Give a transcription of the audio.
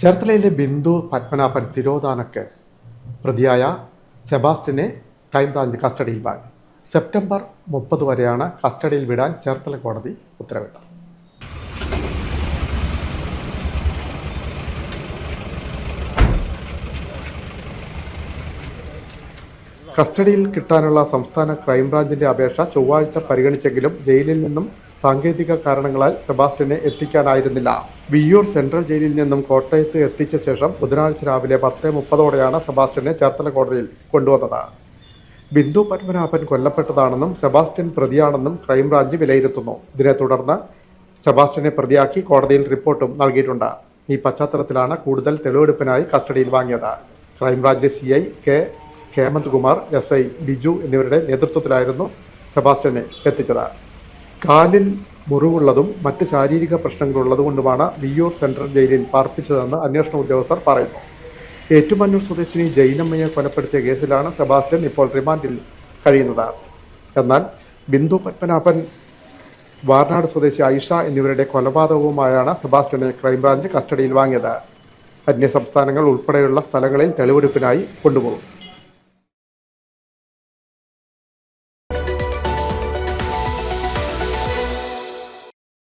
ചേർത്തലയിലെ ബിന്ദു പത്മനാഭൻ തിരോധാന കേസ്. പ്രതിയായ സെബാസ്റ്റിനെ ക്രൈംബ്രാഞ്ച് കസ്റ്റഡിയിൽ വാങ്ങി സെപ്റ്റംബർ മുപ്പത് വരെയാണ് കസ്റ്റഡിയിൽ വിടാൻ ചേർത്തല കോടതി ഉത്തരവിട്ടത്. കസ്റ്റഡിയിൽ കിട്ടാനുള്ള സംസ്ഥാന ക്രൈംബ്രാഞ്ചിന്റെ അപേക്ഷ ചൊവ്വാഴ്ച പരിഗണിച്ചെങ്കിലും ജയിലിൽ നിന്നും സാങ്കേതിക കാരണങ്ങളാൽ സെബാസ്റ്റ്യനെ എത്തിക്കാനായിരുന്നില്ല. വിയ്യൂർ സെൻട്രൽ ജയിലിൽ നിന്നും കോട്ടയത്ത് എത്തിച്ച ശേഷം ബുധനാഴ്ച രാവിലെ പത്ത് മുപ്പതോടെയാണ് സെബാസ്റ്റ്യനെ ചേർത്തല കോടതിയിൽ കൊണ്ടുവന്നത്. ബിന്ദു പത്മനാഭൻ കൊല്ലപ്പെട്ടതാണെന്നും സെബാസ്റ്റ്യൻ പ്രതിയാണെന്നും ക്രൈംബ്രാഞ്ച് വിലയിരുത്തുന്നു. ഇതിനെ തുടർന്ന് സെബാസ്റ്റ്യനെ പ്രതിയാക്കി കോടതിയിൽ റിപ്പോർട്ടും നൽകിയിട്ടുണ്ട്. ഈ പശ്ചാത്തലത്തിലാണ് കൂടുതൽ തെളിവെടുപ്പിനായി കസ്റ്റഡിയിൽ വാങ്ങിയത്. Crime branch C I K Hemanth Kumar S I Biju എന്നിവരുടെ നേതൃത്വത്തിലായിരുന്നു സെബാസ്റ്റ്യനെ എത്തിച്ചത്. കാലിൽ മുറിവുള്ളതും മറ്റ് ശാരീരിക പ്രശ്നങ്ങളുള്ളതുകൊണ്ടുമാണ് വിയ്യൂർ സെൻട്രൽ ജയിലിൽ പാർപ്പിച്ചതെന്ന് അന്വേഷണ ഉദ്യോഗസ്ഥർ പറയുന്നു. ഏറ്റുമാനൂർ സ്വദേശിനി ജൈനമ്മയെ കൊലപ്പെടുത്തിയ കേസിലാണ് സെബാസ്റ്റ്യൻ ഇപ്പോൾ റിമാൻഡിൽ കഴിയുന്നത്. എന്നാൽ ബിന്ദു പത്മനാഭൻ വാർനാട് സ്വദേശി ഐഷ എന്നിവരുടെ കൊലപാതകവുമായാണ് സെബാസ്റ്റ്യനെ ക്രൈംബ്രാഞ്ച് കസ്റ്റഡിയിൽ വാങ്ങിയത്. അന്യസംസ്ഥാനങ്ങൾ ഉൾപ്പെടെയുള്ള സ്ഥലങ്ങളിൽ തെളിവെടുപ്പിനായി കൊണ്ടുപോകും.